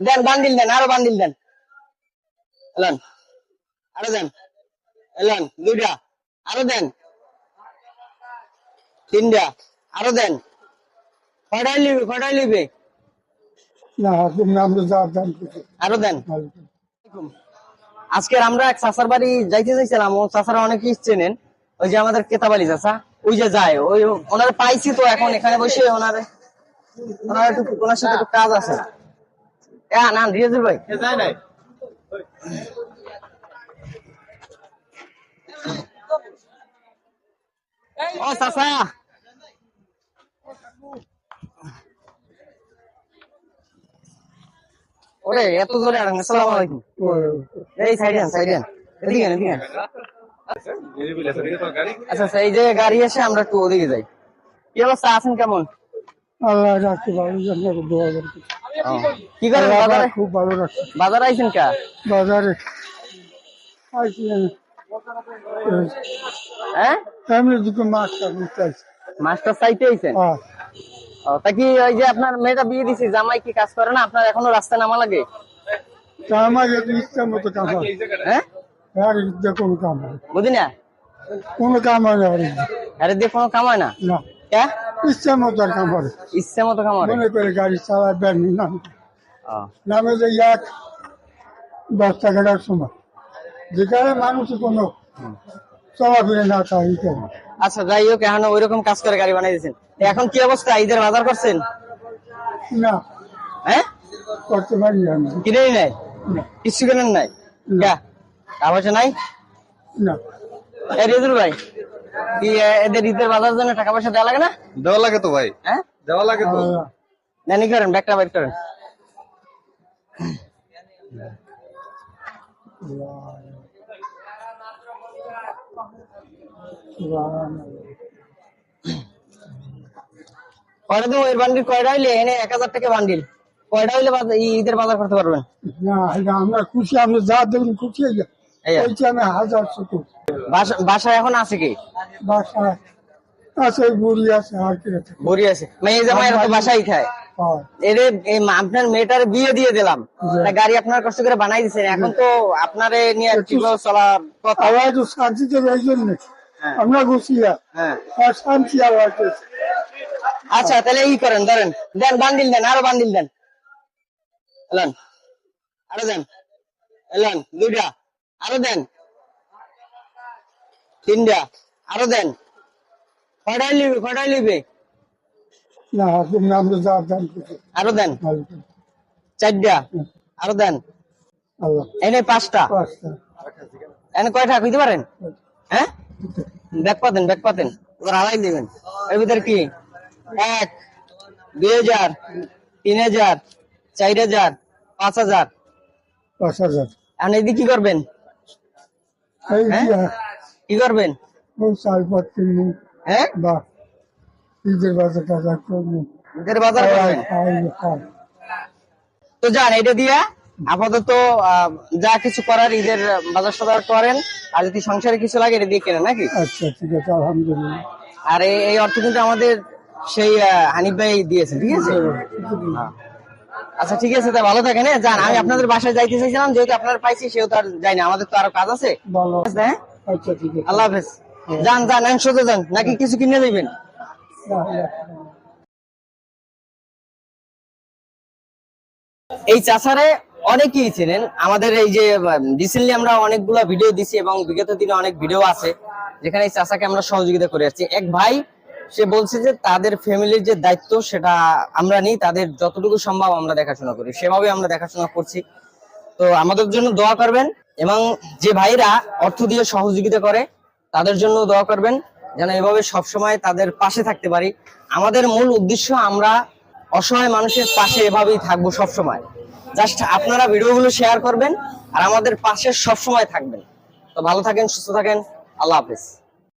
দেন bundle দেন আরও bundle দেন। Elon আরও দেন। Elon দুইটা আরও দেন। তিনটা আরও দেন। লিবে লিবে? আরও দেন। আজকে আমরা এক চাচার বাড়ি যাইতে চাইছিলাম ও চাচারা অনেকে চেনেন। ওই যে আমাদের কেতাবালি চাচা ওই যে যায় ওই ওনার পাইছি তো এখন এখানে বসে ওনার ওনার একটু ওনার সাথে একটু কাজ আছে। না রিয়াজুল ভাই। ও চাচা। ওরে এত জোরে আর আসসালামু আলাইকুম। এই সাইডে সাইডে এদিকে আন, এদিকে আচ্ছা আচ্ছা, এই যে গাড়ি এসে আমরা একটু ওদিকে যাই। কি অবস্থা আছেন কেমন? আল্লাহ রাখতে ভালো আপনাকে দোয়া কি বাজারে খুব ভালো রাখছে। বাজারে আইছেন কা? বাজারে আইছি হ্যাঁ দুটো মাছ কাটতে চাইছি। মাস্টার চাইতে আইছেন? হ্যাঁ। তা কি ওই যে আপনার মেয়েটা বিয়ে দিছি জামাই কি কাজ করে না? আপনার এখনও রাস্তায় নামা লাগে? আমার যদি ইচ্ছা মতো কাম হয় হ্যাঁ আর ইচ্ছা কোনো কাম হয় বুঝি না? কোনো কাম হয় না আর দিয়ে কোনো কামায় না? না। কে? ইচ্ছা মতো আর ইচ্ছে মতো কামায় মনে করে গাড়ি চালায় ব্যাগ নাম। নামে যে এক দশ টাকাটার সময়। যেখানে মানুষ কোনো চলাফিরে না থাকে আচ্ছা যাই হোক এখন ওইরকম কাজ করে গাড়ি বানাই দিয়েছেন। এখন কি অবস্থা? ঈদের বাজার করছেন? না। হ্যাঁ? করতে পারি আমি। কিনেই নাই? কিছু কেনেন নাই? না, টাকা পয়সা নাই? না। রিজুল ভাই কি এদের ঈদের বাজার জন্য টাকা পয়সা দেওয়া লাগে না? দেওয়া লাগে তো ভাই। হ্যাঁ? দেওয়া লাগে তো। নানি করেন ব্যাগটা বাইর করেন। দেবো? এর বান্ডিল কয়টা হইলে? এনে এক হাজার টাকা বান্ডিল। কয়টা হইলে বাজার- ঈদের বাজার করতে পারবেন? না আমরা খুশি আমরা যা দেখুন খুশি হয়ে বাসা বাসায় এখন আছে কি? বাসায়। আছে বুড়ি আছে আর কি আছে? আছে। মেয়ে জামাই তো বাসায় খায়। এরে আপনার মেয়েটার বিয়ে দিয়ে দিলাম। গাড়ি আপনার কষ্ট করে বানাই দিচ্ছেন এখন তো আপনারে নিয়ে ঠিকভাবে চলার কথা। আবার একটু শান্তিতে এই জন্য আমরা গুছিয়া হ্যাঁ। শান্তি আবার আচ্ছা তাহলে ই করেন ধরেন। দেন বান্ডিল দেন আরও বান্ডিল দেন। এলেন। আরও দেন। এলেন দুইটা। আরও দেন। তিনটা। আরও দেন। কয়টাই লিবে কয়টাই লিবে না আরও দেন। চারটা। আরও দেন। এনে পাঁচটা। এনে কয়টা কইতে পারেন? হ্যাঁ? ব্যাগ পাতেন ব্যাগ পাতেন। এবার আড়াই দিবেন এর ভিতরে কি? এক দুই হাজার তিন হাজার চার হাজার পাঁচ হাজার। পাঁচ হাজার। এখন এদিকে কি করবেন? হ্যাঁ? কি করবেন? ওই চাল পাত্র হ্যাঁ? বা ঈদের বাজার টাজার করব ঈদের বাজার তো যান এটা দিয়া আপাতত যা কিছু করার ঈদের বাজার সদার করেন আর যদি সংসারে কিছু লাগে এটা দিয়ে কেনেন নাকি? আচ্ছা ঠিক আছে আলহামদুলিল্লাহ। আর এই অর্থ কিন্তু আমাদের সেই হানিফ ভাই দিয়েছে ঠিক আছে? হ্যাঁ। আচ্ছা ঠিক আছে তা ভালো থাকেন হ্যাঁ? যান আমি আপনাদের বাসায় যাইতে চাইছিলাম যেহেতু আপনার পাইছি সেও তো আর যাই না আমাদের তো আরও কাজ আছে। আচ্ছা ঠিক আছে। আল্লাহ হাফেজ। যান যান এন সোজা যান, নাকি কিছু কিনে দিবেন? এই চাষারে অনেকেই ছিলেন আমাদের এই যে রিসেন্টলি আমরা অনেকগুলো ভিডিও দিছি এবং বিগত দিনে অনেক ভিডিও আছে, যেখানে এই চাষাকে আমরা সহযোগিতা করে আসছি। এক ভাই, সে বলছে যে তাদের ফ্যামিলির যে দায়িত্ব, সেটা আমরা নিই, তাদের যতটুকু সম্ভব আমরা দেখাশোনা করি। সেভাবে আমরা দেখাশোনা করছি। তো আমাদের জন্য দোয়া করবেন এবং যে ভাইরা অর্থ দিয়ে সহযোগিতা করে তাদের জন্য দোয়া করবেন, যেন এভাবে সবসময় তাদের পাশে থাকতে পারি। আমাদের মূল উদ্দেশ্য আমরা অসহায় মানুষের পাশে এভাবেই থাকব সবসময়। জাস্ট আপনারা ভিডিওগুলো শেয়ার করবেন আর আমাদের পাশে সবসময় থাকবেন। তো ভালো থাকেন, সুস্থ থাকেন, আল্লাহ হাফেজ।